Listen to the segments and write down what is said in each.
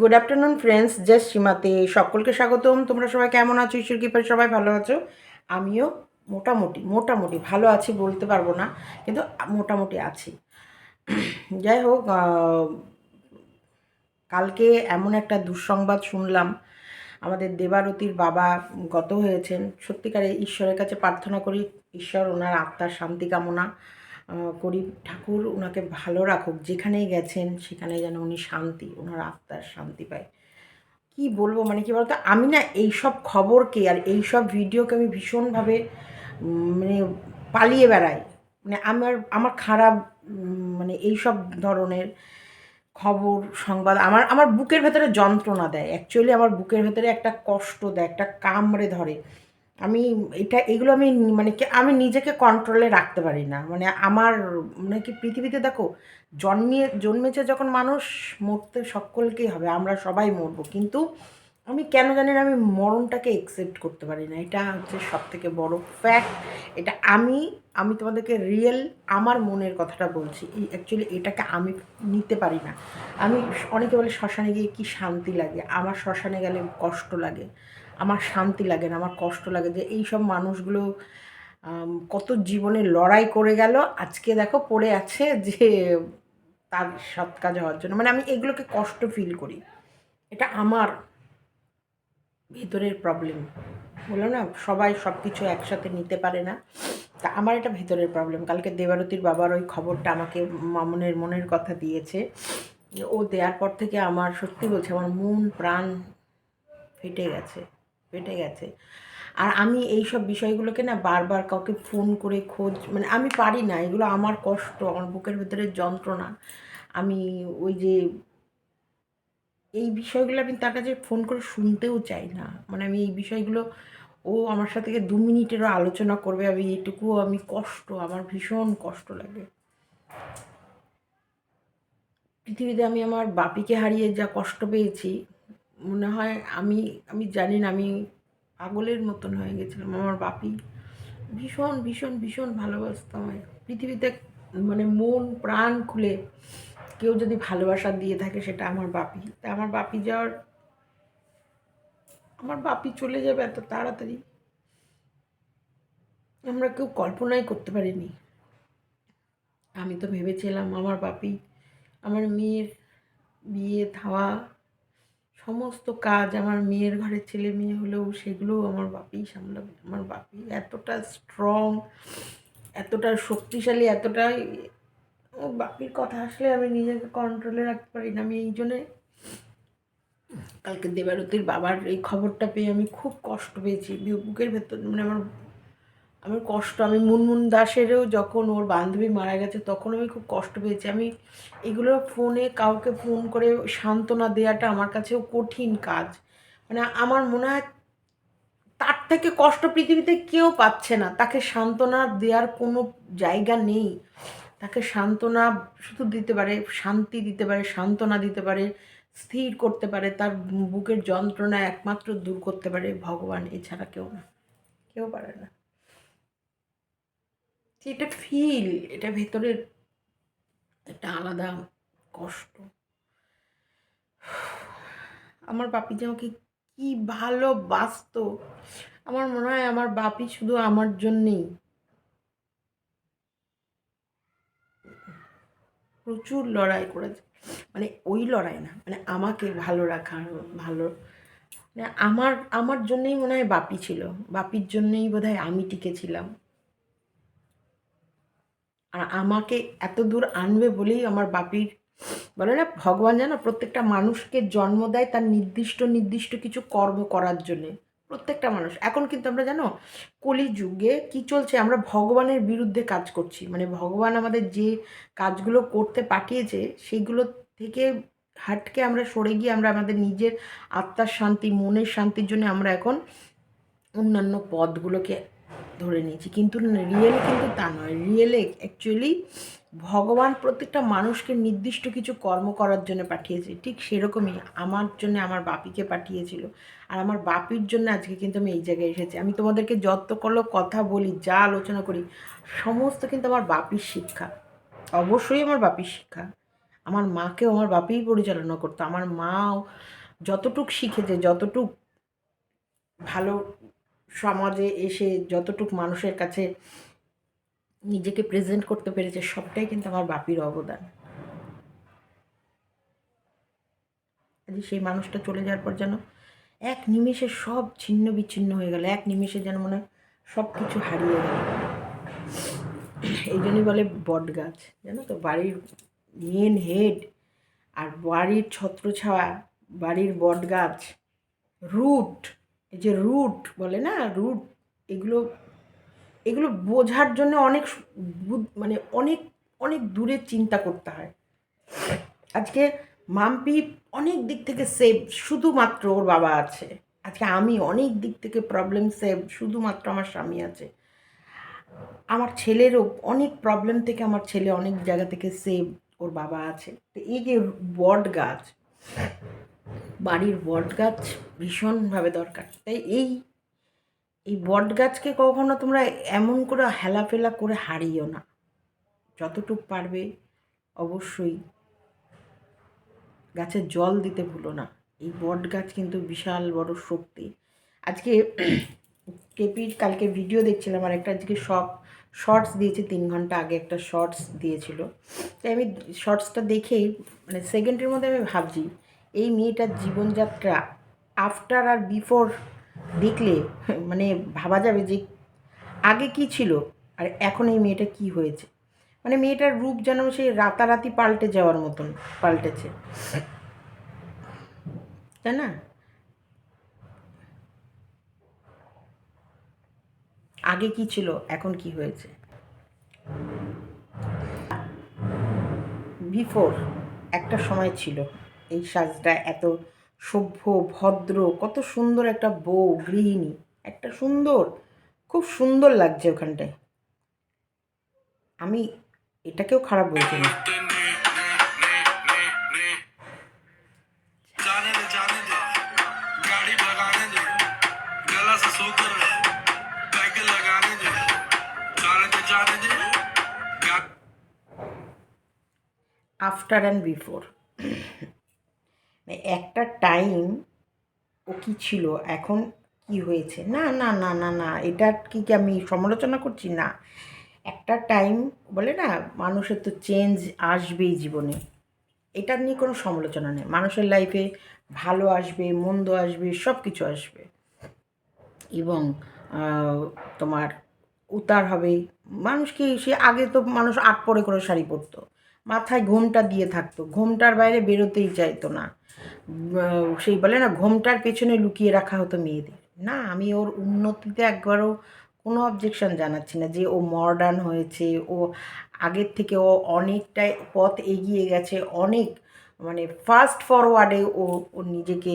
Good afternoon friends just সীমাতে সকলকে স্বাগতম। তোমরা সবাই কেমন আছো? ঈশ্বর কৃপায় সবাই ভালো আছো? আমিও মোটামুটি মোটামুটি ভালো আছি বলতে পারব না, কিন্তু মোটামুটি আছি। যাই হোক কালকে এমন একটা দুঃসংবাদ শুনলাম। আমাদের দেবারতির বাবা গত হয়েছেন। সত্যিকারে ঈশ্বরের কাছে প্রার্থনা করি, ঈশ্বর ওনার আত্মার শান্তি কামনা। করি ঠাকুর ওনাকে ভালো রাখুক, যেখানেই গেছেন সেখানে যেন উনি শান্তি ওনার আত্মার শান্তি পায়। কি বলব মানে কি বলতো, আমি না এইসব খবরকে আর এই সব ভিডিওকে আমি ভীষণভাবে মানে পালিয়ে বেড়াই। মানে আমার আমার খারাপ মানে এই সব ধরনের খবর, সংবাদ আমার আমার বুকের ভেতরে যন্ত্রণা দেয়। অ্যাকচুয়ালি আমার বুকের ভেতরে একটা কষ্ট দেয়, একটা কামড়ে ধরে। আমি এটা, এগুলো আমি মানে কি, আমি নিজেকে কন্ট্রোলে রাখতে পারি না। মানে আমার মানে কি পৃথিবীতে দেখো, জন্মিয়ে, জন্মেছে যখন মানুষ, মরতে সকলকেই হবে, আমরা সবাই মরবো। কিন্তু আমি কেন জানি না, আমি মরণটাকে একসেপ্ট করতে পারি না। এটা হচ্ছে সব থেকে বড় ফ্যাক্ট এটা আমি আমি তোমাদেরকে রিয়েল আমার মনের কথাটা বলছি। এই অ্যাকচুয়ালি এটাকে আমি নিতে পারি না। আমি অনেকে বলে শ্মশানে গিয়ে কি শান্তি লাগে? আমার শ্মশানে গেলে কষ্ট লাগে। আমার শান্তি লাগে না, আমার কষ্ট লাগে যে এই সব মানুষগুলো কত জীবনে লড়াই করে গেল, আজকে দেখো পড়ে আছে যে তার সৎ কাজ হওয়ার জন্য। মানে আমি এগুলোকে কষ্ট ফিল করি। এটা আমার ভেতরের প্রবলেম বলল না, সবাই সব কিছু একসাথে নিতে পারে না। তা আমার এটা ভেতরের প্রবলেম কালকে দেবারতির বাবার ওই খবরটা আমাকে মামনের মনের কথা দিয়েছে। ও দেওয়ার পর থেকে আমার সত্যি বলছে, আমার মন, প্রাণ ফেটে গেছে। ফেটে গেছে। আর আমি এই সব বিষয়গুলোকে না বারবার কাউকে ফোন করে খোঁজ মানে আমি পারি না, এগুলো আমার কষ্ট, আমার বুকের ভেতরে যন্ত্রণা। আমি ওই যে এই বিষয়গুলো আমি তার কাছে ফোন করে শুনতেও চাই না। মানে আমি এই বিষয়গুলো, ও আমার সাথে দু মিনিটেরও আলোচনা করবে, আমি এইটুকু আমি কষ্ট, আমার ভীষণ কষ্ট লাগে। পৃথিবীতে আমি আমার বাপিকে হারিয়ে যা কষ্ট পেয়েছি মনে হয় আমি আমি জানি না, আমি পাগলের মতন হয়ে গেছিলাম। আমার বাপি ভীষণ ভীষণ ভীষণ ভালোবাসতাম আমায়। পৃথিবীতে মানে মন, প্রাণ খুলে কেউ যদি ভালোবাসা দিয়ে থাকে সেটা আমার বাপি। তা আমার বাপি যাওয়ার, আমার বাপি চলে যাবে এত তাড়াতাড়ি? আমরা কেউ কল্পনাই করতে পারিনি। আমি তো ভেবেছিলাম আমার বাপি, আমার মেয়ের বিয়ে, থাওয়া সমস্ত কাজ আমার মেয়ের ঘরের ছেলে মেয়ে হলেও সেগুলোও আমার বাপিই সামলাবে। আমার বাপি এতটা স্ট্রং এতটা শক্তিশালী, এতটাই, ও বাপির কথা আসলে আমি নিজেকে কন্ট্রোলে রাখতে পারি না। আমি এই জন্যে কালকে দেবারতীর বাবার এই খবরটা পেয়ে আমি খুব কষ্ট পেয়েছি। বুকের ভেতর মানে আমার আমার কষ্ট, আমি মুনমুন দাসেরও যখন ওর বান্ধবী মারা গেছে তখন আমি খুব কষ্ট পেয়েছি। আমি এগুলো ফোনে কাউকে ফোন করে সান্ত্বনা দেওয়াটা আমার কাছেও কঠিন কাজ। মানে আমার মনে হয় তার থেকে কষ্ট পৃথিবীতে কেউ পাচ্ছে না। তাকে সান্ত্বনা দেওয়ার কোনো জায়গা নেই। তাকে সান্ত্বনা শুধু দিতে পারে, শান্তি দিতে পারে, সান্ত্বনা দিতে পারে, স্থির করতে পারে, তার বুকের যন্ত্রণা একমাত্র দূর করতে পারে ভগবান, এছাড়া কেউ না। কেউ পারে না। এটা ফিল এটা ভেতরের একটা আলাদা কষ্ট। আমার বাপি যে আমাকে কি ভালোবাসতো, আমার মনে হয় আমার বাপি শুধু আমার জন্যেই। প্রচুর লড়াই করেছে। মানে ওই লড়াই না মানে আমাকে ভালো রাখার, ভালো মানে আমার আমার জন্যই মনে হয় বাপি ছিল। বাপির জন্যই বোধহয় আমি টিকেছিলাম আর আমাকে এত দূর আনবে বলেই আমার বাপির, বলে না, ভগবান জানো প্রত্যেকটা মানুষকে জন্ম দেয় তার নির্দিষ্ট নির্দিষ্ট কিছু কর্ম করার জন্যে। প্রত্যেকটা মানুষ। এখন কিন্তু আমরা জানো, কলিযুগে কি চলছে? আমরা ভগবানের বিরুদ্ধে কাজ করছি। মানে ভগবান আমাদের যে কাজগুলো করতে পাঠিয়েছে সেইগুলো থেকে হাটকে আমরা সরে গিয়ে আমরা আমাদের নিজের আত্মার শান্তি, মনের শান্তির জন্য আমরা এখন অন্যান্য পদগুলোকে ধরে নিয়েছি। কিন্তু রিয়েলে কিন্তু তা নয়। রিয়েলে অ্যাকচুয়ালি ভগবান প্রত্যেকটা মানুষকে নির্দিষ্ট কিছু কর্ম করার জন্য পাঠিয়েছে। ঠিক সেরকমই আমার জন্য আমার বাপিকে পাঠিয়েছিল। আর আমার বাপির জন্য আজকে কিন্তু আমি এই জায়গায় এসেছি। আমি তোমাদেরকে যতগুলো কথা বলি, যা আলোচনা করি, সমস্ত কিন্তু আমার বাপির শিক্ষা। অবশ্যই আমার বাপির শিক্ষা। আমার মাকেও আমার বাপেই পরিচালনা করতো। আমার মাও যতটুক শিখেছে, যতটুক ভালো সমাজে এসে যতটুক মানুষের কাছে নিজেকে প্রেজেন্ট করতে পেরেছে, সবটাই কিন্তু আমার বাপির অবদান। সেই মানুষটা চলে যাওয়ার পর যেন এক নিমেষে সব ছিন্ন বিচ্ছিন্ন হয়ে গেল, এক নিমেষে যেন মনে হয় সব কিছু হারিয়ে গেল। এই জন্যই বলে বট গাছ জানো তো? বাড়ির মেন হেড আর বাড়ির ছত্রছায়া, বাড়ির বট গাছ রুট এই যে রুট বলে না? রুট এগুলো এগুলো বোঝার জন্য অনেক মানে অনেক অনেক দূরে চিন্তা করতে হয়। আজকে মাম্পি অনেক দিক থেকে সেভ শুধুমাত্র ওর বাবা আছে। আজকে আমি অনেক দিক থেকে প্রবলেম সেভ শুধুমাত্র আমার স্বামী আছে। আমার ছেলেরও অনেক প্রবলেম থেকে আমার ছেলে অনেক জায়গা থেকে সেভ ওর বাবা আছে। তো এই যে বট গাছ বাড়ির বট গাছ ভীষণভাবে দরকার। তাই এই এই বট গাছকে কখনো তোমরা এমন করে হেলাফেলা করে হারিও না। যতটুক পারবে অবশ্যই গাছে জল দিতে ভুলো না। এই বট গাছ কিন্তু বিশাল বড় শক্তি। আজকে কেপির কালকে ভিডিও দেখছিলাম আর একটা আজকে সব শর্টস দিয়েছে, তিন ঘণ্টা আগে একটা শর্টস দিয়েছিল। তাই আমি শর্টসটা দেখেই মানে সেকেন্ডের মধ্যে আমি ভাবছি এই মেয়েটার জীবনযাত্রা আফটার আর বিফোর দেখলে মানে ভাবা যাবে যে আগে কি ছিল আর এখন এই মেয়েটা কি হয়েছে। মানে মেয়েটার রূপ যেন সেই রাতারাতি পাল্টে যাওয়ার মতন পাল্টেছে। তাই না? আগে কি ছিল, এখন কি হয়েছে? বিফোর একটা সময় ছিল। এই সাজটা এত সভ্য ভদ্র কত সুন্দর একটা বউ গৃহিণী। একটা সুন্দর খুব সুন্দর লাগছে ওখানটায়। আমি এটাকেও খারাপ বলছি না। আফটার অ্যান্ড বিফোর একটা টাইম ও কি ছিল? এখন কি হয়েছে? না না না না না, এটা কি কি আমি সমালোচনা করছি? না। একটা টাইম বলে না, মানুষের তো চেঞ্জ আসবেই জীবনে। এটা নিয়ে কোনো সমালোচনা নেই। মানুষের লাইফে ভালো আসবে, মন্দ আসবে সব কিছু আসবে। এবং তোমার উতার হবে। মানুষ কি সে আগে তো মানুষ আট পরে করে শাড়ি পরতো। মাথায় ঘোমটা দিয়ে থাকতো। ঘোমটার বাইরে বেরোতেই চাইতো না। সেই বলে না, ঘোমটার পেছনে লুকিয়ে রাখা হতো মেয়েদের। না, আমি ওর উন্নতিতে একবারও কোনো অবজেকশন জানাচ্ছি না যে ও মডার্ন হয়েছে, ও আগের থেকে ও অনেকটাই পথ এগিয়ে গেছে, অনেক মানে ফাস্ট ফরওয়ার্ডে ও ও নিজেকে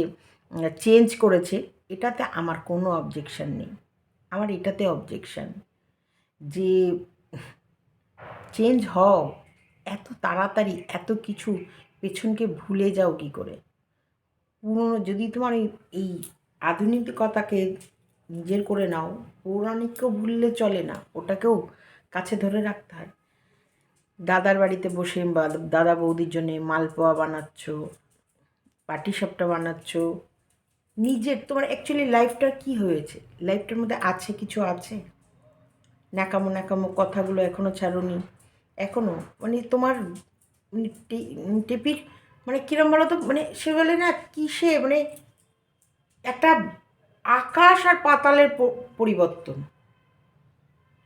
চেঞ্জ করেছে। এটাতে আমার কোনো অবজেকশন নেই। আমার এটাতে অবজেকশন যে চেঞ্জ হও। এত তাড়াতাড়ি এত কিছু পেছনকে ভুলে যাও কি করে? পুরনো, যদি তোমার এই আধুনিকতাকে নিজের করে নাও, পৌরাণিককেও ভুললে চলে না, ওটাকেও কাছে ধরে রাখতে হয়। দাদার বাড়িতে বসে বা দাদা বৌদির জন্যে মালপোয়া বানাচ্ছ, পাটিসাপটা বানাচ্ছ, নিজের, তোমার অ্যাকচুয়ালি লাইফটার কি হয়েছে? লাইফটার মধ্যে আছে, কিছু আছে? ন্যাকামো ন্যাকামো কথাগুলো এখনও ছাড়োনি। এখনও মানে তোমার টেপির মানে কীরম বলো তো মানে সে বলে না, কিসে? মানে একটা আকাশ আর পাতালের পরিবর্তন।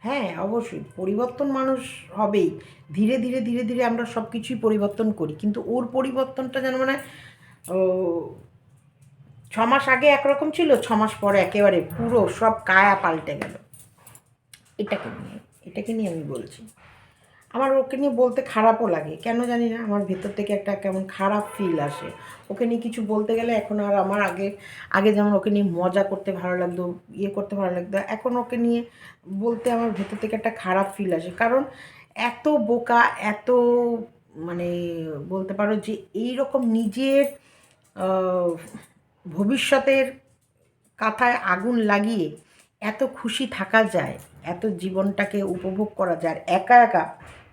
হ্যাঁ অবশ্যই। পরিবর্তন মানুষ হবেই। ধীরে ধীরে ধীরে ধীরে আমরা সব কিছুই পরিবর্তন করি। কিন্তু ওর পরিবর্তনটা যেন মানে ছ মাস আগে একরকম ছিল ছ মাস পরে একেবারে পুরো সব কায়া পাল্টে গেল। এটাকে নিয়ে এটাকে নিয়ে আমি বলছি। আমার ওকে নিয়ে বলতে খারাপও লাগে। কেন জানি না, আমার ভেতর থেকে একটা কেমন খারাপ ফিল আসে। ওকে নিয়ে কিছু বলতে গেলে এখন আর আমার আগে আগে যেমন ওকে নিয়ে মজা করতে ভালো লাগতো ইয়ে করতে ভালো লাগতো, এখন ওকে নিয়ে বলতে আমার ভেতর থেকে একটা খারাপ ফিল আসে। কারণ এত বোকা, এত মানে বলতে পারো যে এই রকম নিজের ভবিষ্যতের কাঁথায় আগুন লাগিয়ে এত খুশি থাকা যায়, এত জীবনটাকে উপভোগ করা যায়, একা একা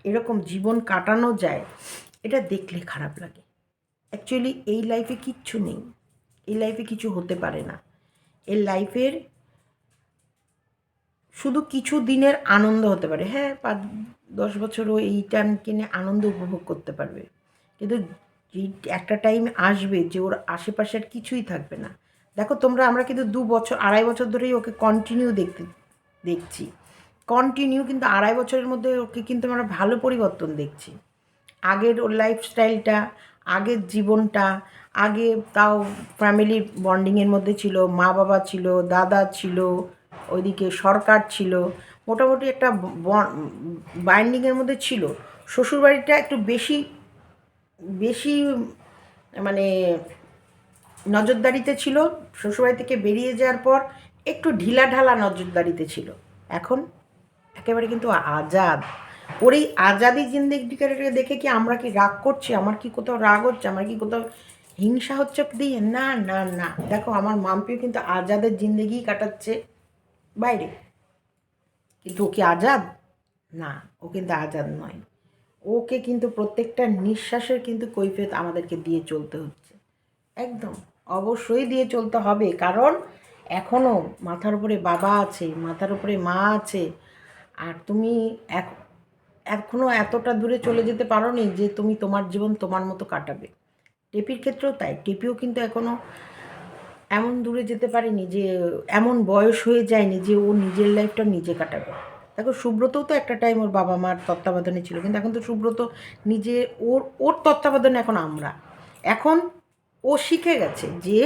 এরকম জীবন কাটানো যায়, এটা দেখলে খারাপ লাগে। অ্যাকচুয়ালি এই লাইফে কিচ্ছু নেই। এই লাইফে কিছু হতে পারে না। এই লাইফের শুধু কিছু দিনের আনন্দ হতে পারে। হ্যাঁ পাঁচ, দশ বছরও এইটা কিনে আনন্দ উপভোগ করতে পারবে। কিন্তু একটা টাইম আসবে যে ওর আশেপাশে আর কিছুই থাকবে না। দেখো তোমরা, আমরা কিন্তু দু বছর, আড়াই বছর ধরেই ওকে কন্টিনিউ দেখতে দেখছি। কন্টিনিউ কিন্তু আড়াই বছরের মধ্যে ওকে কিন্তু আমরা ভালো পরিবর্তন দেখছি। আগের ওর লাইফস্টাইলটা আগের জীবনটা, আগে তাও ফ্যামিলি বন্ডিংয়ের মধ্যে ছিল মা বাবা ছিল, দাদা ছিল, ওইদিকে সরকার ছিল, মোটামুটি একটা বাইন্ডিংয়ের মধ্যে ছিল। শ্বশুরবাড়িটা একটু বেশি বেশি মানে নজরদারিতে ছিল, শ্বশুরবাড়ি থেকে বেরিয়ে যাওয়ার পর একটু ঢিলা ঢালা নজরদারিতে ছিল। এখন একেবারে কিন্তু আজাদ। ওর এই আজাদি জিন্দিগিটাকে দেখে কি আমরা কি রাগ করছি? আমার কি কোথাও রাগ হচ্ছে? আমার কি কোথাও হিংসা হচ্ছে? দিয়ে না না না। দেখো, আমার মাম্পিও কিন্তু আজাদের জিন্দেগি কাটাচ্ছে বাইরে। কিন্তু ও কি আজাদ? না, ও কিন্তু আজাদ নয়। ওকে কিন্তু প্রত্যেকটা নিঃশ্বাসের কিন্তু কৈফিয়ত আমাদেরকে দিয়ে চলতে হচ্ছে। একদম। অবশ্যই দিয়ে চলতে হবে। কারণ এখনও মাথার উপরে বাবা আছে, মাথার উপরে মা আছে আর তুমি এক এখনও এতটা দূরে চলে যেতে পারো নি যে তুমি তোমার জীবন তোমার মতো কাটাবে। টেপির ক্ষেত্রেও তাই, টেপিও কিন্তু এখনও এমন দূরে যেতে পারেনি যে এমন বয়স হয়ে যায়নি যে ও নিজের লাইফটা নিজে কাটাবে। দেখো সুব্রতও তো একটা টাইম ওর বাবা মার তত্ত্বাবধানে ছিল, কিন্তু এখন তো সুব্রত নিজে, ওর ওর তত্ত্বাবধানে এখন আমরা। এখন ও শিখে গেছে যে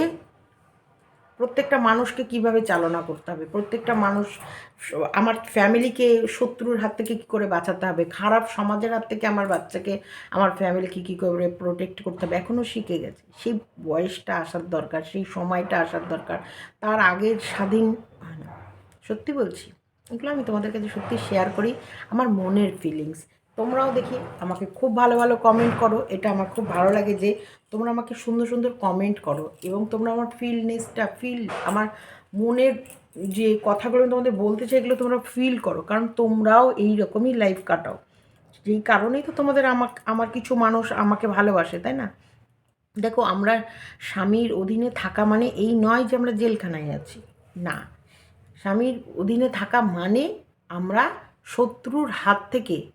প্রত্যেকটা মানুষকে কীভাবে চালনা করতে হবে? প্রত্যেকটা মানুষ, আমার ফ্যামিলিকে শত্রুর হাত থেকে কী করে বাঁচাতে হবে? খারাপ সমাজের হাত থেকে আমার বাচ্চাকে, আমার ফ্যামিলিকে কী করে প্রোটেক্ট করতে হবে? এখনও শিখে গেছে। সেই বয়সটা আসার দরকার, সেই সময়টা আসার দরকার। তার আগের স্বাধীন হয় না। সত্যি বলছি। এগুলো আমি তোমাদের কাছে সত্যি শেয়ার করি। আমার মনের ফিলিংস তোমরাও দেখি, আমাকে খুব ভালো ভালো কমেন্ট করো। এটা আমার খুব ভালো লাগে যে তোমরা আমাকে সুন্দর সুন্দর কমেন্ট করো এবং তোমরা আমার ফিলনেসটা ফিল আমার মনের যে কথাগুলো তোমাদের বলতে চাই, এগুলো তোমরা ফিল করো। কারণ তোমরাও এই রকমই লাইফ কাটাও। যেই কারণেই তো তোমাদের আমার আমার কিছু মানুষ আমাকে ভালোবাসে, তাই না? দেখো, আমরা স্বামীর অধীনে থাকা মানে এই নয় যে আমরা জেলখানায় আছি। না। স্বামীর অধীনে থাকা মানে আমরা শত্রুর হাত থেকে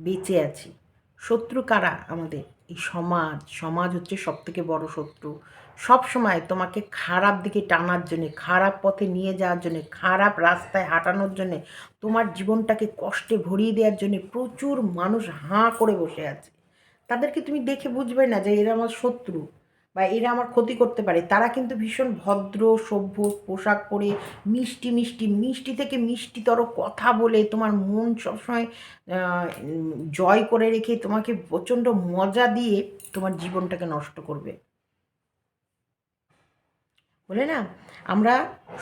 বেঁচে আছি। শত্রু কারা আমাদের? এই সমাজ সমাজ হচ্ছে সব থেকে বড় শত্রু। সব সময় তোমাকে খারাপ দিকে টানার জন্যে, খারাপ পথে নিয়ে যাওয়ার জন্যে, খারাপ রাস্তায় হাঁটানোর জন্যে, তোমার জীবনটাকে কষ্টে ভরিয়ে দেওয়ার জন্যে প্রচুর মানুষ হাঁ করে বসে আছে। তাদেরকে তুমি দেখে বুঝবে না যে এরা আমার শত্রু। বা এরা আমার ক্ষতি করতে পারে, তারা কিন্তু ভীষণ ভদ্র, সভ্য, পোশাক পরে মিষ্টি মিষ্টি মিষ্টি থেকে মিষ্টিতর কথা বলে তোমার মন সবসময় জয় করে রেখে তোমাকে প্রচণ্ড মজা দিয়ে তোমার জীবনটাকে নষ্ট করবে। বলে না? আমরা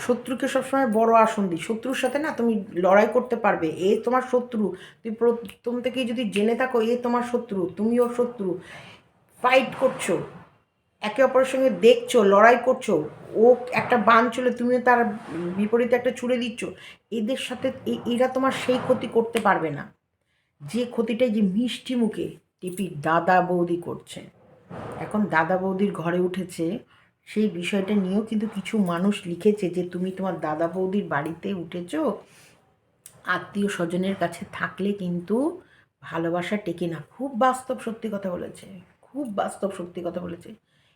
শত্রুকে সবসময় বড় আসন দিই। শত্রুর সাথে না তুমি লড়াই করতে পারবে। এ তোমার শত্রু। তুমি প্রথম থেকেই যদি জেনে থাকো, এ তোমার শত্রু, তুমিও শত্রু। ফাইট করছ। একে অপরের সঙ্গে দেখছ, লড়াই করছ, ও একটা বান চলে তুমিও তার বিপরীতে একটা ছুড়ে দিচ্ছ, এদের সাথে এরা তোমার সেই ক্ষতি করতে পারবে না। যে ক্ষতিটা যে মিষ্টি মুখে টিপির দাদা বৌদি করছে। এখন দাদা বৌদির ঘরে উঠেছে, সেই বিষয়টা নিয়েও কিন্তু কিছু মানুষ লিখেছে যে তুমি তোমার দাদা বৌদির বাড়িতে উঠেছ, আত্মীয় স্বজনের কাছে থাকলে কিন্তু ভালোবাসা টেকে না। খুব বাস্তব সত্যি কথা বলেছে, খুব বাস্তব সত্যি কথা বলেছে।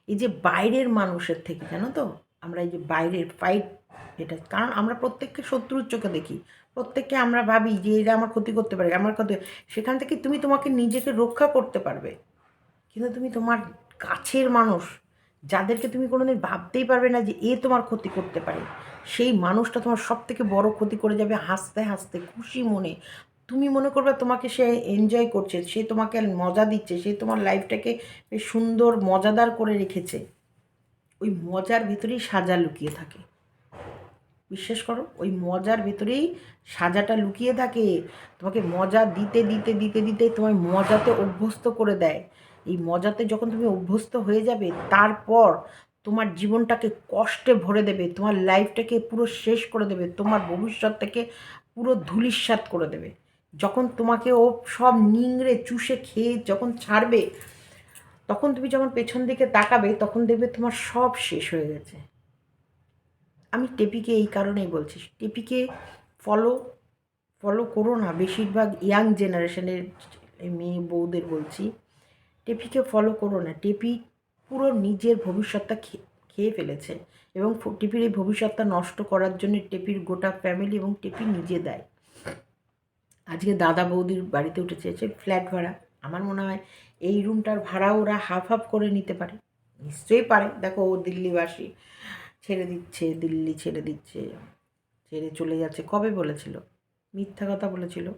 এই যে বাইরের মানুষের থেকে, জানো তো? আমরা এই যে বাইরের ফাইট এটা, কারণ আমরা প্রত্যেককে শত্রুর চোখে দেখি। প্রত্যেককে আমরা ভাবি যে এরা আমার ক্ষতি করতে পারে, আমার ক্ষতি সেখান থেকে তুমি তোমাকে নিজেকে রক্ষা করতে পারবে। কিন্তু তুমি তোমার কাছের মানুষ, যাদেরকে তুমি কোনোদিন ভাবতেই পারবে না যে এ তোমার ক্ষতি করতে পারে। সেই মানুষটা তোমার সব থেকে বড় ক্ষতি করে যাবে হাসতে হাসতে, খুশি মনে তুমি মনে করবে তোমাকে সে এনজয় করছে, সে তোমাকে মজা দিচ্ছে, সে তোমার লাইফটাকে বেশ সুন্দর, মজাদার করে রেখেছে। ওই মজার ভিতরেই সাজা লুকিয়ে থাকে। বিশ্বাস করো, ওই মজার ভেতরেই সাজাটা লুকিয়ে থাকে। তোমাকে মজা দিতে দিতে দিতে দিতে তোমায় মজাতে অভ্যস্ত করে দেয়। এই মজাতে যখন তুমি অভ্যস্ত হয়ে যাবে, তারপর তোমার জীবনটাকে কষ্টে ভরে দেবে, তোমার লাইফটাকে পুরো শেষ করে দেবে, তোমার ভবিষ্যৎটাকে পুরো ধূলিস্যাৎ করে দেবে। যখন তোমাকে ও সব নিংড়ে, চুষে, খেয়ে যখন ছাড়বে, তখন তুমি যখন পেছন দিকে তাকাবে, তখন দেখবে তোমার সব শেষ হয়ে গেছে। আমি টেপিকে এই কারণেই বলছি, টেপিকে ফলো ফলো করো না। বেশিরভাগ ইয়াং জেনারেশনের মেয়ে বউদের বলছি, টেপিকে ফলো করো না। টেপি পুরো নিজের ভবিষ্যৎটা খেয়ে ফেলেছে এবং টেপির এই ভবিষ্যৎটা নষ্ট করার জন্য টেপির গোটা ফ্যামিলি এবং টেপি নিজে দেয়। আজকে দাদা বৌদির বাড়িতে উঠে চেয়েছে ফ্ল্যাট ভাড়া। আমার মনে হয় এই রুমটার ভাড়া ওরা হাফ হাফ করে নিতে পারে। নিশ্চয়ই পারে। দেখো, ও দিল্লিবাসী। ছেড়ে দিচ্ছে, দিল্লি ছেড়ে দিচ্ছে। ছেড়ে চলে যাচ্ছে। কবে বলেছিল? মিথ্যা কথা বলেছিল।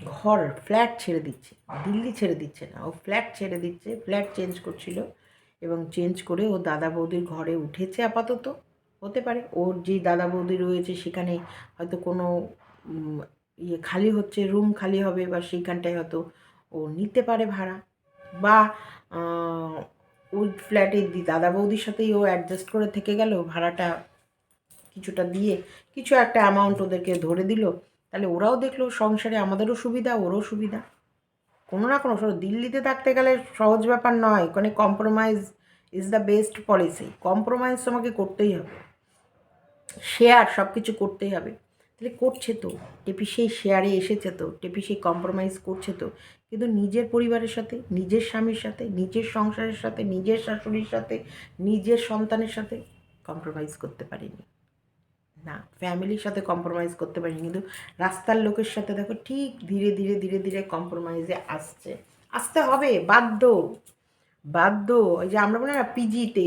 ঘর, ফ্ল্যাট ছেড়ে দিচ্ছে। দিল্লি ছেড়ে দিচ্ছে না। ও ফ্ল্যাট ছেড়ে দিচ্ছে। ফ্ল্যাট চেঞ্জ করছিল এবং চেঞ্জ করে ও দাদা বৌদির ঘরে উঠেছে আপাতত। হতে পারে। ওর যে দাদা বৌদি রয়েছে সেখানে হয়তো কোনো ইয়ে খালি হচ্ছে রুম খালি হবে বা সেইখানটায় হয়তো ও নিতে পারে ভাড়া। বা ওই ফ্ল্যাটে দাদা বৌদির সাথেই ও অ্যাডজাস্ট করে থেকে গেল, ভাড়াটা কিছুটা দিয়ে কিছু একটা অ্যামাউন্ট ওদেরকে ধরে দিল। তাহলে ওরাও দেখল সংসারে আমাদেরও সুবিধা, ওরও সুবিধা। কোনো না কোনো দিল্লিতে থাকতে গেলে সহজ ব্যাপার নয়, ওখানে compromise is the best policy compromise তোমাকে করতেই হবে। শেয়ার সব কিছু করতেই হবে। তাহলে করছে তো। টেপি সেই শেয়ারে এসেছে তো, টেপি সেই কম্প্রোমাইজ করছে তো। কিন্তু নিজের পরিবারের সাথে, নিজের স্বামীর সাথে, নিজের সংসারের সাথে, নিজের শাশুড়ির সাথে, নিজের সন্তানের সাথে কম্প্রোমাইজ করতে পারিনি। না ফ্যামিলির সাথে কম্প্রোমাইজ করতে পারিনি। কিন্তু রাস্তার লোকের সাথে দেখো ঠিক ধীরে ধীরে ধীরে ধীরে কম্প্রোমাইজে আসছে। আসতে হবে, বাধ্য। বাধ্য। ওই যে আমরা বলি না পিজিতে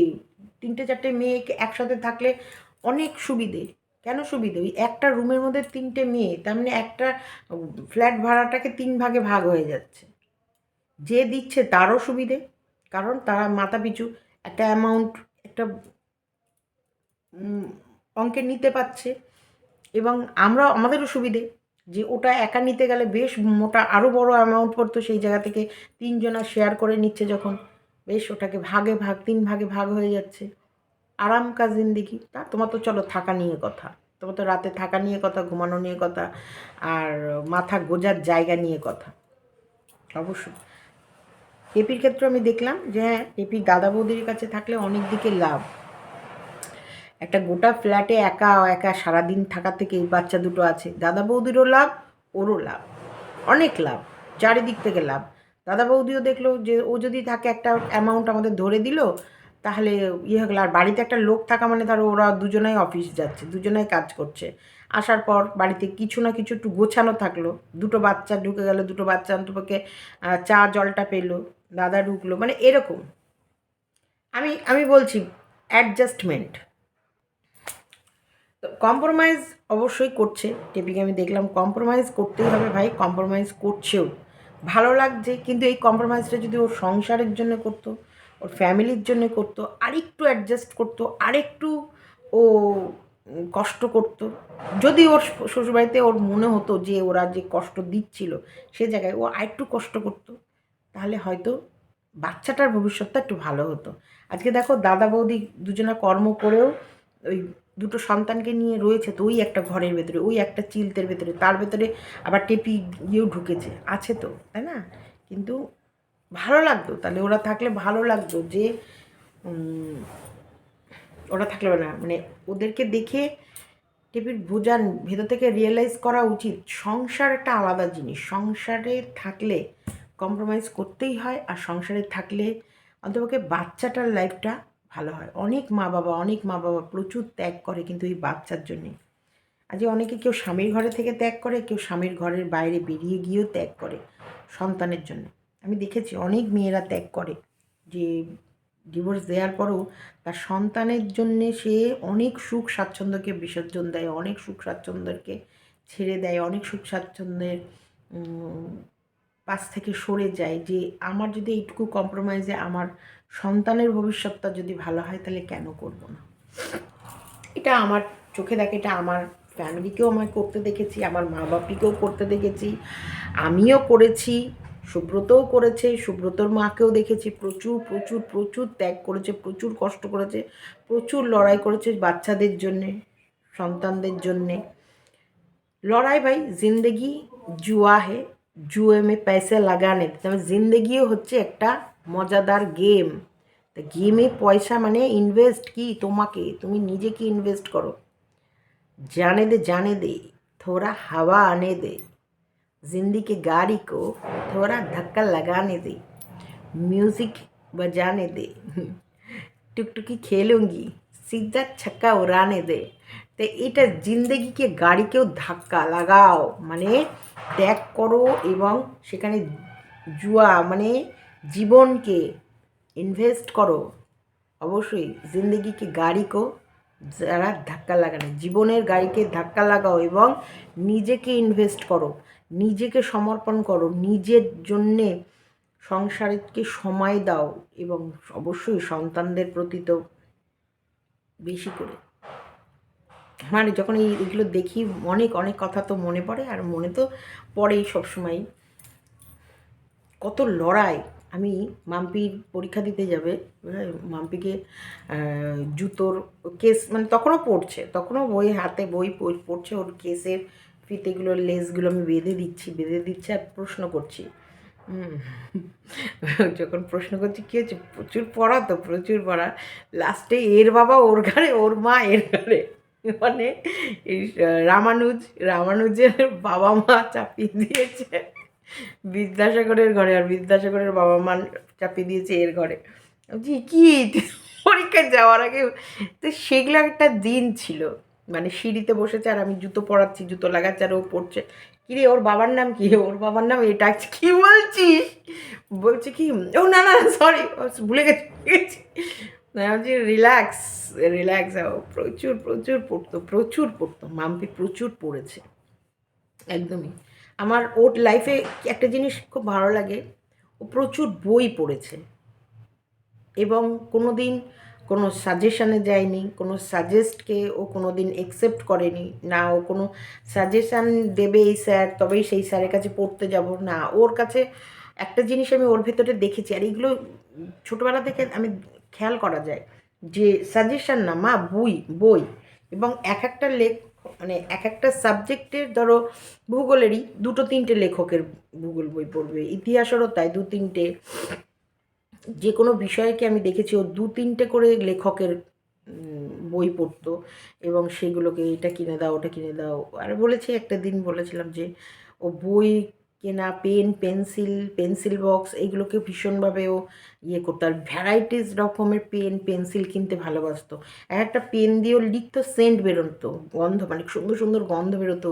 তিনটে, চারটে মেয়ে একসাথে থাকলে অনেক সুবিধে। কেন সুবিধে? ওই একটা রুমের মধ্যে তিনটে মেয়ে, তার মানে একটা ফ্ল্যাট ভাড়াটাকে তিন ভাগে ভাগ হয়ে যাচ্ছে। যে দিচ্ছে তারও সুবিধে, কারণ তারা মাথা পিছু একটা অ্যামাউন্ট একটা অঙ্কে নিতে পারছে। এবং আমরা, আমাদেরও সুবিধে যে ওটা একা নিতে গেলে বেশ মোটা আরও বড় অ্যামাউন্ট পড়তো সেই জায়গা থেকে তিনজনা শেয়ার করে নিচ্ছে যখন। বেশ, ওটাকে ভাগে ভাগ, তিন ভাগে ভাগ হয়ে যাচ্ছে। আরাম কা জিন্দিগি। তা তোমার তো চলো থাকা নিয়ে কথা। তোমার তো রাতে থাকা নিয়ে কথা, ঘুমানো নিয়ে কথা, আর মাথা গোজার জায়গা নিয়ে কথা। অবশ্যই এপির ক্ষেত্রে আমি দেখলাম যে হ্যাঁ টেপি দাদা বৌদির কাছে থাকলে অনেক দিকে লাভ। একটা গোটা ফ্ল্যাটে একা একা সারাদিন থাকা থেকে এই বাচ্চা দুটো আছে। দাদা বৌদিরও লাভ, ওরও লাভ। অনেক লাভ, চারিদিক থেকে লাভ। দাদা বৌদিও দেখল যে ও যদি থাকে একটা অ্যামাউন্ট আমাদের ধরে দিল তাহলে ইয়ে হয়ে গেলো। আর বাড়িতে একটা লোক থাকা মানে ধরো ওরা দুজনাই অফিস যাচ্ছে, দুজনাই কাজ করছে। আসার পর বাড়িতে কিছু না কিছু একটু গোছানো থাকল। দুটো বাচ্চা ঢুকে গেল, দুটো বাচ্চা অন্তপক্ষে চা জলটা পেল, দাদা ঢুকলো মানে এরকম। আমি আমি বলছি অ্যাডজাস্টমেন্ট তো কম্প্রোমাইজ অবশ্যই করছে টেপিকে আমি দেখলাম কম্প্রোমাইজ করতেই হবে ভাই কম্প্রোমাইজ করছেও। ভালো লাগছে, কিন্তু এই কম্প্রোমাইজটা যদি ওর সংসারের জন্য করতো ওর ফ্যামিলির জন্য করতো, আরেকটু অ্যাডজাস্ট করতো, আরেকটু ও কষ্ট করতো। যদি ওর শ্বশুরবাড়িতে ওর মনে হতো যে ওরা যে কষ্ট দিচ্ছিল সে জায়গায় ও আরেকটু কষ্ট করতো, তাহলে হয়তো বাচ্চাটার ভবিষ্যৎটা একটু ভালো হতো। আজকে দেখো দাদা বৌদি দুজনা কর্ম করেও ওই দুটো সন্তানকে নিয়ে রয়েছে তো ওই একটা ঘরের ভেতরে, ওই একটা চিলতের ভেতরে, তার ভেতরে আবার টেপি গিয়েও ঢুকেছে, আছে তো, তাই না? কিন্তু ভালো লাগতো। তাহলে ওরা থাকলে ভালো লাগতো যে ওরা থাকলে না মানে ওদেরকে দেখে টেপির বোঝান ভেতর থেকে রিয়েলাইজ করা উচিত। সংসার একটা আলাদা জিনিস। সংসারে থাকলে কম্প্রোমাইজ করতেই হয় আর সংসারে থাকলে অন্তপক্ষে বাচ্চাটার লাইফটা ভালো হয়। অনেক মা বাবা অনেক মা বাবা প্রচুর ত্যাগ করে কিন্তু এই বাচ্চার জন্যে। আজকে অনেকে কেউ স্বামীর ঘরে থেকে ত্যাগ করে, কেউ স্বামীর ঘরের বাইরে বেরিয়ে গিয়েও ত্যাগ করে সন্তানের জন্য। আমি দেখেছি অনেক মেয়েরা ত্যাগ করে যে ডিভোর্স দেওয়ার পরও তার সন্তানের জন্যে সে অনেক সুখ স্বাচ্ছন্দ্যকে বিসর্জন দেয়, অনেক সুখ স্বাচ্ছন্দ্যকে ছেড়ে দেয়, অনেক সুখ স্বাচ্ছন্দ্যের পাশ থেকে সরে যায় যে আমার যদি এইটুকু কম্প্রোমাইজে আমার সন্তানের ভবিষ্যৎটা যদি ভালো হয় তাহলে কেন করব না? এটা আমার চোখে দেখে, এটা আমার ফ্যামিলিকেও আমায় করতে দেখেছি, আমার মা বাপিকেও করতে দেখেছি, আমিও করেছি। সুব্রতও করেছে, সুব্রতর মাকেও দেখেছি, প্রচুর প্রচুর প্রচুর ত্যাগ করেছে, প্রচুর কষ্ট করেছে, প্রচুর লড়াই করেছে বাচ্চাদের জন্যে, সন্তানদের জন্যে। লড়াই ভাই, জিন্দেগি জুয়া হে, জুয়ে মে পয়সা লাগানে। তবে জিন্দেগিও হচ্ছে একটা মজাদার গেম তা গেমে পয়সা মানে ইনভেস্ট কি তোমাকে? তুমি নিজেকে ইনভেস্ট করো। জানে দে জানে দে, থোড়া হাওয়া আনে দে। जिंदगी की गाड़ी को थोड़ा धक्का लगाने दे म्यूजिक बजाने दे टुकटुकी खेलूंगी सीधा छक्का उड़ाने दे তো এটা জিন্দগিকে গাড়িকেও ধাক্কা লাগাও মানে ত্যাগ করো এবং সেখানে জুয়া মানে জীবনকে ইনভেস্ট করো অবশ্যই জিন্দগিকে গাড়িকেও যারা ধাক্কা লাগানো জীবনের গাড়িকে ধাক্কা লাগাও এবং নিজেকে ইনভেস্ট করো নিজেকে সমর্পণ করো নিজের জন্যে সংসারকে সময় দাও এবং অবশ্যই সন্তানদের প্রতি তো বেশি করে। মানে যখন এই এগুলো দেখি অনেক অনেক কথা তো মনে পড়ে আর মনে তো পড়েই সবসময় কত লড়াই। আমি মাম্পির পরীক্ষা দিতে যাবে হ্যাঁ, মাম্পিকে জুতোর কেস মানে তখনও পড়ছে তখনও বই হাতে বই পড়ছে ওর কেসের ফিতেগুলো লেসগুলো আমি বেঁধে দিচ্ছি বেঁধে দিচ্ছি আর প্রশ্ন করছি। যখন প্রশ্ন করছি, কী হচ্ছে? প্রচুর পড়া তো, প্রচুর পড়া। লাস্টে এর বাবা, ওর ঘরে ওর মা, এর ঘরে মানে এই রামানুজ, রামানুজের বাবা মা চাপিয়ে দিয়েছে। বিদ্যাসাগরের ঘরে, আর বিদ্যাসাগরের বাবা মা চাপিয়ে দিয়েছে এর ঘরে। জি কি? পরীক্ষায় যাওয়ার আগে? তো সেগুলো একটা দিন ছিল। মানে সিঁড়িতে বসেছে আর আমি জুতো পরাচ্ছি, জুতো লাগাচ্ছি আর ও পড়ছে কিরে, ওর বাবার নাম কি? ওর বাবার নাম এটা আছে কি বলছিস? বলছে কি? ও না না সরি ভুলে গেছি বলছি রিল্যাক্স রিল্যাক্স প্রচুর প্রচুর পড়তো প্রচুর পড়তো মাম্পি প্রচুর পড়েছে একদমই। আমার ওর লাইফে একটা জিনিস খুব ভালো লাগে, ও প্রচুর বই পড়েছে। এবং কোনো দিন কোনো সাজেশানে যায়নি, কোনো সাজেস্টকে ও কোনো দিন একসেপ্ট করেনি, না ও কোনো সাজেশান দেবে এই স্যার, তবেই সেই স্যারের কাছে পড়তে যাব, না, ওর কাছে একটা জিনিস আমি ওর ভেতরে দেখেছি, আর এইগুলো ছোটোবেলা থেকে আমি খেয়াল করা যায় যে সাজেশান না, মা, বই বই এবং এক একটা লেখ মানে এক একটা সাবজেক্টের ধরো ভূগোলেরই দুটো তিনটে লেখকের ভূগোল বই পড়বে, ইতিহাসেরও তাই দু তিনটে। যে কোনো বিষয়কে আমি দেখেছি, ও দু তিনটে করে লেখকের বই পড়তো এবং সেগুলোকে, এটা কিনে দাও, ওটা কিনে দাও। আর বলেছি, একটা দিন বলেছিলাম যে, ও বই কেনা, পেন, পেন্সিল পেন্সিল বক্স এইগুলোকে ভীষণভাবে ও ইয়ে করতো। আর ভ্যারাইটিস রকমের পেন, পেন্সিল কিনতে ভালোবাসতো। এক একটা পেন দিয়েও লিখতো, সেন্ট বেরোতো, গন্ধ মানে সুন্দর সুন্দর গন্ধ বেরোতো।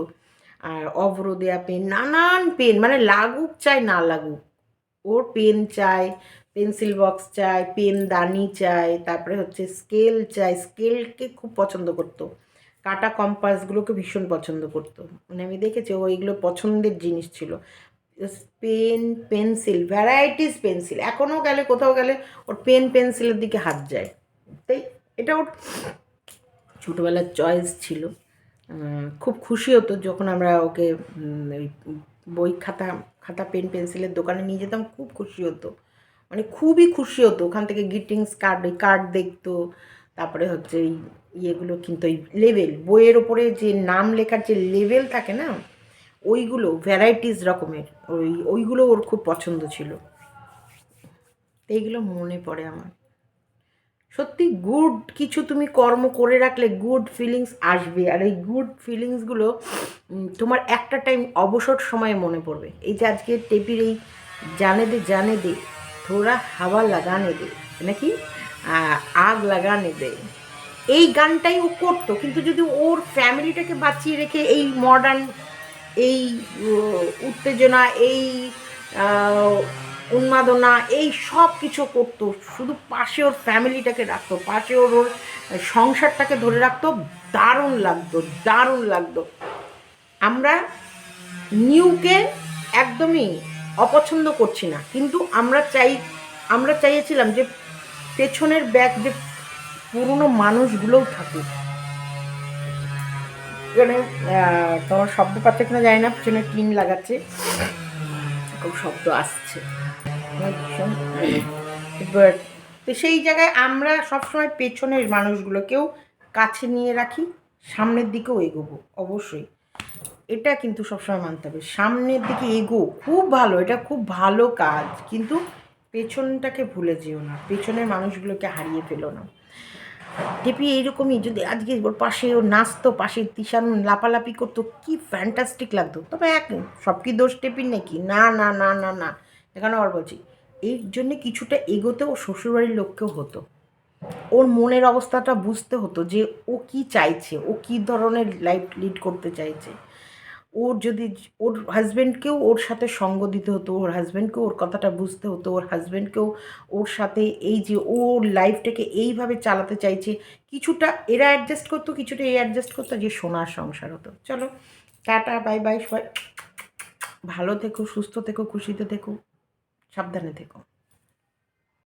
আর অভ্র দেয়া পেন, নানান পেন মানে লাগুক চাই না লাগুক, ওর পেন চাই পেন্সিল বক্স চাই, পেন, দানি চাই, তারপরে হচ্ছে স্কেল চাই। স্কেলকে খুব পছন্দ করতো। কাটা কম্পাসগুলোকে ভীষণ পছন্দ করতো। মানে আমি দেখেছি ও এগুলো পছন্দের জিনিস ছিল। Pen, pencil, varieties pencil. এখনও গেলে, কোথাও গেলে ওর পেন, পেন্সিলের দিকে হাত যায়। তাই এটা ওর ছোটোবেলার চয়েস ছিল। খুব খুশি হতো যখন আমরা ওকে ওই বই খাতা খাতা, পেন, পেন্সিলের দোকানে নিয়ে যেতাম। খুব খুশি হতো। মানে খুবই খুশি হতো। ওখান থেকে গ্রিটিংস কার্ড ওই কার্ড দেখতো। তারপরে হচ্ছে এই ইয়েগুলো কিন্তু ওই লেভেল বইয়ের ওপরে যে নাম লেখার যে লেভেল থাকে না, ওইগুলো ভ্যারাইটিস রকমের, ওই, ওইগুলো ওর খুব পছন্দ ছিল। এইগুলো মনে পড়ে আমার। সত্যি গুড কিছু তুমি কর্ম করে রাখলে গুড ফিলিংস আসবে। আর এই গুড ফিলিংসগুলো তোমার একটা টাইম অবসর সময়ে মনে পড়বে। এই যে আজকে টেপির এই জানে দে জানে দে থোড়া হাওয়া লাগানে দে নাকি আগ লাগানে দে এই গানটাই ও করতো, কিন্তু যদি ওর ফ্যামিলিটাকে বাঁচিয়ে রেখে এই মডার্ন এই উত্তেজনা, এই উন্মাদনা, এই সব কিছু করতো, শুধু পাশে ওর ফ্যামিলিটাকে রাখতো, পাশে ওর ওর সংসারটাকে ধরে রাখতো, দারুণ লাগতো দারুণ লাগতো। আমরা নিউকে একদমই অপছন্দ করছি না। কিন্তু আমরা চাই, আমরা চাইছিলাম যে পেছনের ব্যাগ যে পুরনো মানুষগুলোও থাকুক। এখানে তোমার শব্দ পাচ্ছে কিনা জানি না, পেছনে টিন লাগাচ্ছে। খুব শব্দ আসছে। এবার, তো সেই জায়গায় আমরা সবসময় পেছনের মানুষগুলোকেও কাছে নিয়ে রাখি, সামনের দিকেও এগোবো, অবশ্যই। এটা কিন্তু সবসময় মানতে হবে। সামনের দিকে এগো, খুব ভালো, এটা খুব ভালো কাজ। কিন্তু পেছনটাকে ভুলে যেও না, পেছনের মানুষগুলোকে হারিয়ে ফেলো না। টেপি এইরকমই, যদি আজকে ওর পাশে ও নাচতো, পাশে তিশান লাপালাপি করতো, কি ফ্যান্টাস্টিক লাগতো। তবে এক সব কি দোষ টেপির নাকি? না না না না না। এখানে আবার বলছি এই জন্যে কিছুটা এগোতে ও শ্বশুরবাড়ির লোককেও হতো। ওর মনের অবস্থাটা বুঝতে হতো যে ও কি চাইছে, ও কি ধরনের লাইফ লিড করতে চাইছে। ওর যদি ওর হাজব্যান্ডকেও ওর সাথে সঙ্গ দিতে হতো, ওর হাজব্যান্ডকেও ওর কথাটা বুঝতে হতো, ওর হাজব্যান্ডকেও ওর সাথে এই যে ওর লাইফটাকে এইভাবে চালাতে চাইছে, কিছুটা এরা অ্যাডজাস্ট করতো, কিছুটা এ অ্যাডজাস্ট করতো, যে সোনার সংসার হতো। চলো, টাটা বাই বাই সবাই। ভালো থেকো, সুস্থ থেকো, খুশিতে থেকো, সাবধানে থেকো।